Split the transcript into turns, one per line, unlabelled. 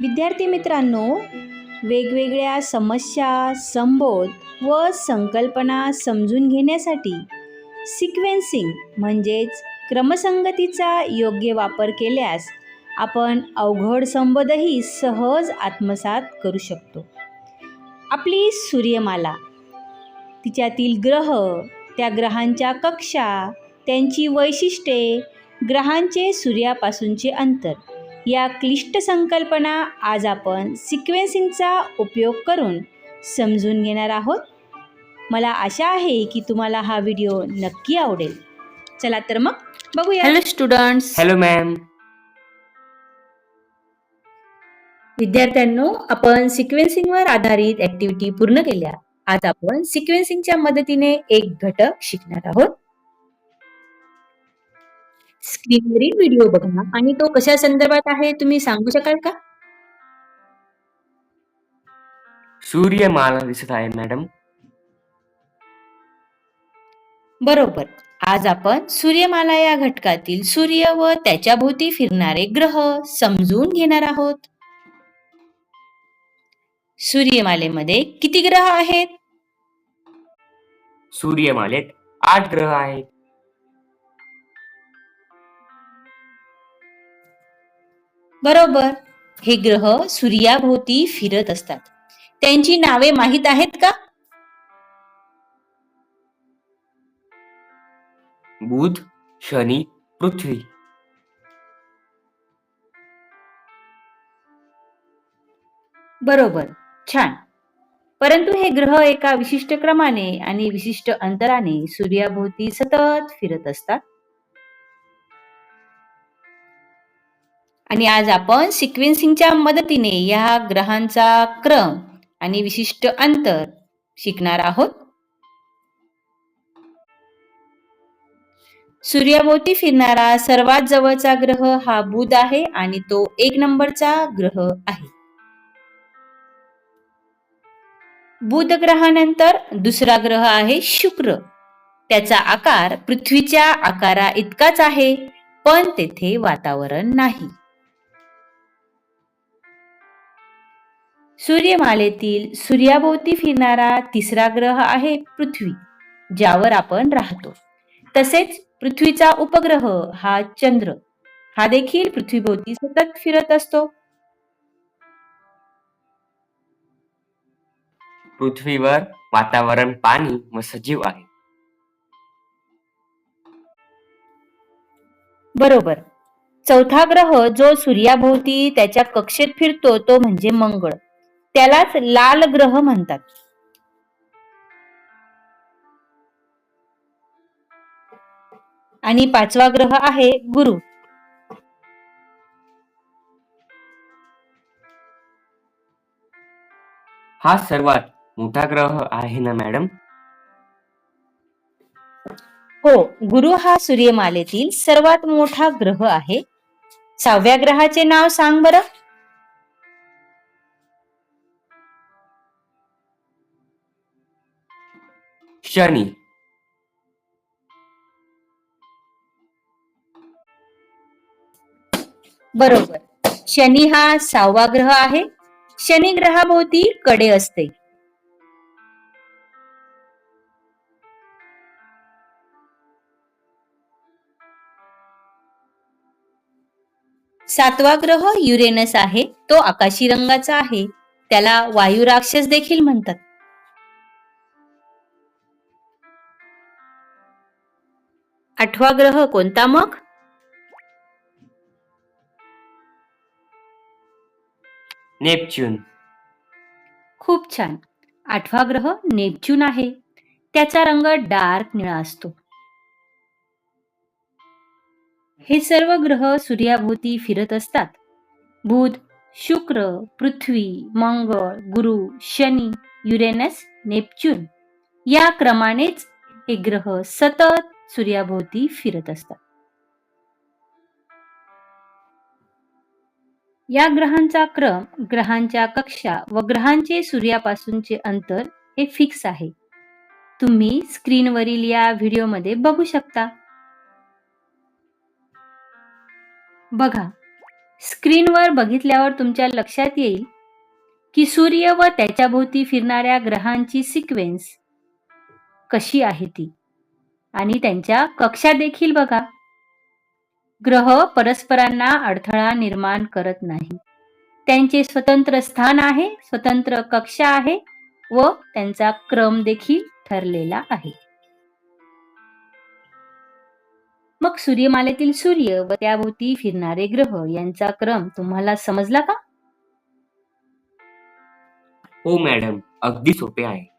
विद्यार्थी मित्रांनो वेगवेगळ्या समस्या संबोध व संकल्पना समजून घेण्यासाठी सिक्वेन्सिंग म्हणजेच क्रमसंगतीचा योग्य वापर केल्यास आपण अवघड संबोधही सहज आत्मसात करू शकतो. आपली सूर्यमाला तिच्यातील ग्रह त्या ग्रहांच्या कक्षा त्यांची वैशिष्ट्ये ग्रहांचे सूर्यापासूनचे अंतर या क्लिष्ट संकल्पना आज आपण सिक्वेन्सिंगचा उपयोग करून समजून घेणार आहोत. मला आशा आहे की तुम्हाला हा व्हिडिओ नक्की आवडेल. चला तर मग बघूया.
हॅलो स्टुडंट्स
हॅलो मॅम
विद्यार्थ्यांनो आपण सिक्वेन्सिंगवर आधारित ऍक्टिव्हिटी पूर्ण केल्या. आज आपण सिक्वेन्सिंगच्या मदतीने एक घटक शिकणार आहोत. स्क्रीनवरील व्हिडिओ बघा. आणि तो कशा संदर्भात आहे तुम्ही सांगू शकाल का?
सूर्यमाला दिसत आहे मॅडम
बरोबर. आज आपण सूर्यमाला या घटकातील सूर्य व त्याच्या भोवती फिरणारे ग्रह समजून घेणार आहोत. सूर्यमालेमध्ये किती ग्रह आहेत?
सूर्यमालेत आठ ग्रह आहेत.
बरोबर. हे ग्रह सूर्याभोवती फिरत असतात. त्यांची नावे माहीत आहेत का?
बुध शनी पृथ्वी.
बरोबर. छान. परंतु हे ग्रह एका विशिष्ट क्रमाने आणि विशिष्ट अंतराने सूर्याभोवती सतत फिरत असतात. आणि आज आपण सिक्वेन्सिंगच्या मदतीने या ग्रहांचा क्रम आणि विशिष्ट अंतर शिकणार आहोत. सूर्याभोवती फिरणारा सर्वात जवळचा ग्रह हा बुध आहे आणि तो एक नंबरचा ग्रह आहे. बुध ग्रहानंतर दुसरा ग्रह आहे शुक्र. त्याचा आकार पृथ्वीच्या आकारा इतकाच आहे पण तेथे वातावरण नाही. सूर्यमालेतील सूर्याभोवती फिरणारा तिसरा ग्रह आहे पृथ्वी ज्यावर आपण राहतो. तसेच पृथ्वीचा उपग्रह हा चंद्र. हा देखील पृथ्वीभोवती सतत फिरत असतो.
पृथ्वीवर वातावरण पाणी व सजीव आहे.
बरोबर. चौथा ग्रह जो सूर्याभोवती त्याच्या कक्षेत फिरतो तो म्हणजे मंगळ. त्यालाच लाल ग्रह म्हणतात. आणि पाचवा ग्रह आहे गुरु.
हा सर्वात मोठा ग्रह आहे ना मॅडम?
हो गुरु हा सूर्यमालेतील सर्वात मोठा ग्रह आहे. सहाव्या ग्रहाचे नाव सांग बरं.
शनी
बरोबर. शनी हा सहावा ग्रह आहे. शनी ग्रहाभोवती कडे असते. सातवा ग्रह युरेनस आहे. तो आकाशी रंगाचा आहे. त्याला वायू राक्षस देखील म्हणतात. आठवा ग्रह कोणता मग?
नेपच्यून.
खूप छान. आठवा ग्रह नेपच्यून आहे. त्याचा रंग डार्क निळा असतो. हे सर्व ग्रह सूर्याभोवती फिरत असतात. बुध शुक्र पृथ्वी मंगळ गुरु शनी युरेनस नेपच्यून. या क्रमानेच हे ग्रह सतत सूर्याभोवती फिरत असतात. या ग्रहांचा क्रम ग्रहांच्या कक्षा व ग्रहांचे सूर्यापासूनचे अंतर हे फिक्स आहे. तुम्ही स्क्रीनवरील या व्हिडिओमध्ये बघू शकता. बघा स्क्रीनवर बघितल्यावर तुमच्या लक्षात येईल की सूर्य व त्याच्याभोवती फिरणाऱ्या ग्रहांची सिक्वेन्स कशी आहे ती. आणि त्यांच्या कक्षा देखील बघा. ग्रह परस्परांना अडथळा निर्माण करत नाही. त्यांचे स्वतंत्र स्थान आहे स्वतंत्र कक्षा आहे व त्यांचा क्रम देखील ठरलेला आहे. मग सूर्यमालेतील सूर्य व त्याभोवती फिरणारे ग्रह यांचा क्रम तुम्हाला समजला का?
हो मॅडम अगदी सोपे आहे.